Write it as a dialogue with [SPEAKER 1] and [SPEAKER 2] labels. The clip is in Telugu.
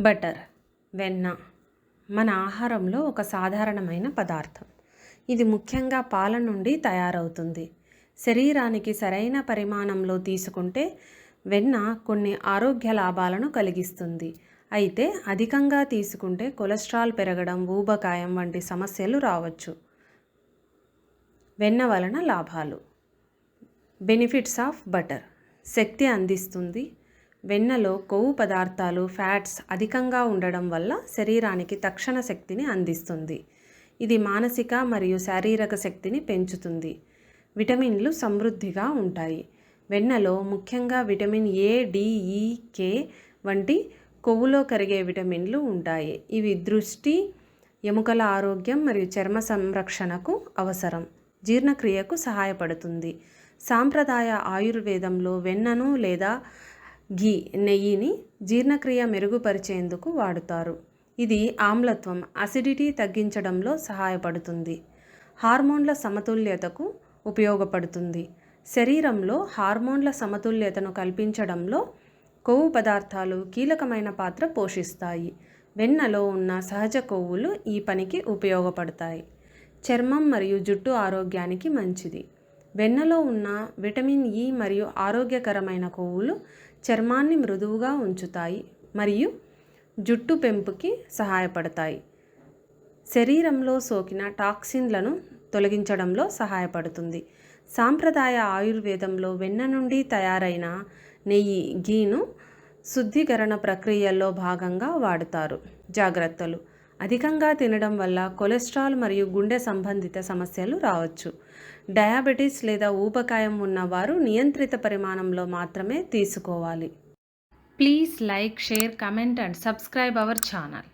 [SPEAKER 1] బటర్ వెన్న మన ఆహారంలో ఒక సాధారణమైన పదార్థం. ఇది ముఖ్యంగా పాల నుండి తయారవుతుంది. శరీరానికి సరైన పరిమాణంలో తీసుకుంటే వెన్న కొన్ని ఆరోగ్య లాభాలను కలిగిస్తుంది. అయితే అధికంగా తీసుకుంటే కొలెస్ట్రాల్ పెరగడం ఊబకాయం వంటి సమస్యలు రావచ్చు. వెన్న వలన లాభాలు. Benefits of butter. శక్తి అందిస్తుంది. వెన్నలో కొవ్వు పదార్థాలు ఫ్యాట్స్ అధికంగా ఉండడం వల్ల శరీరానికి తక్షణ శక్తిని అందిస్తుంది. ఇది మానసిక మరియు శారీరక శక్తిని పెంచుతుంది. విటమిన్లు సమృద్ధిగా ఉంటాయి. వెన్నలో ముఖ్యంగా విటమిన్ ఏ డిఈ కే వంటి కొవ్వులో కరిగే విటమిన్లు ఉంటాయి. ఇవి దృష్టి ఎముకల ఆరోగ్యం మరియు చర్మ సంరక్షణకు అవసరం. జీర్ణక్రియకు సహాయపడుతుంది. సాంప్రదాయ ఆయుర్వేదంలో వెన్నను లేదా ఘీ నెయ్యిని జీర్ణక్రియ మెరుగుపరిచేందుకు వాడుతారు. ఇది ఆమ్లత్వం అసిడిటీ తగ్గించడంలో సహాయపడుతుంది. హార్మోన్ల సమతుల్యతకు ఉపయోగపడుతుంది. శరీరంలో హార్మోన్ల సమతుల్యతను కల్పించడంలో కొవ్వు పదార్థాలు కీలకమైన పాత్ర పోషిస్తాయి. వెన్నలో ఉన్న సహజ కొవ్వులు ఈ పనికి ఉపయోగపడతాయి. చర్మం మరియు జుట్టు ఆరోగ్యానికి మంచిది. వెన్నలో ఉన్న విటమిన్ ఇ మరియు ఆరోగ్యకరమైన కొవ్వులు చర్మాన్ని మృదువుగా ఉంచుతాయి మరియు జుట్టు పెంపుకి సహాయపడతాయి. శరీరంలో సోకిన టాక్సిన్లను తొలగించడంలో సహాయపడుతుంది. సాంప్రదాయ ఆయుర్వేదంలో వెన్న నుండి తయారైన నెయ్యి గీను శుద్ధీకరణ ప్రక్రియల్లో భాగంగా వాడుతారు. జాగ్రత్తలు. అధికంగా తినడం వల్ల కొలెస్ట్రాల్ మరియు గుండె సంబంధిత సమస్యలు రావచ్చు. డయాబెటీస్ లేదా ఊబకాయం ఉన్నవారు నియంత్రిత పరిమాణంలో మాత్రమే తీసుకోవాలి. Please like share comment and subscribe our channel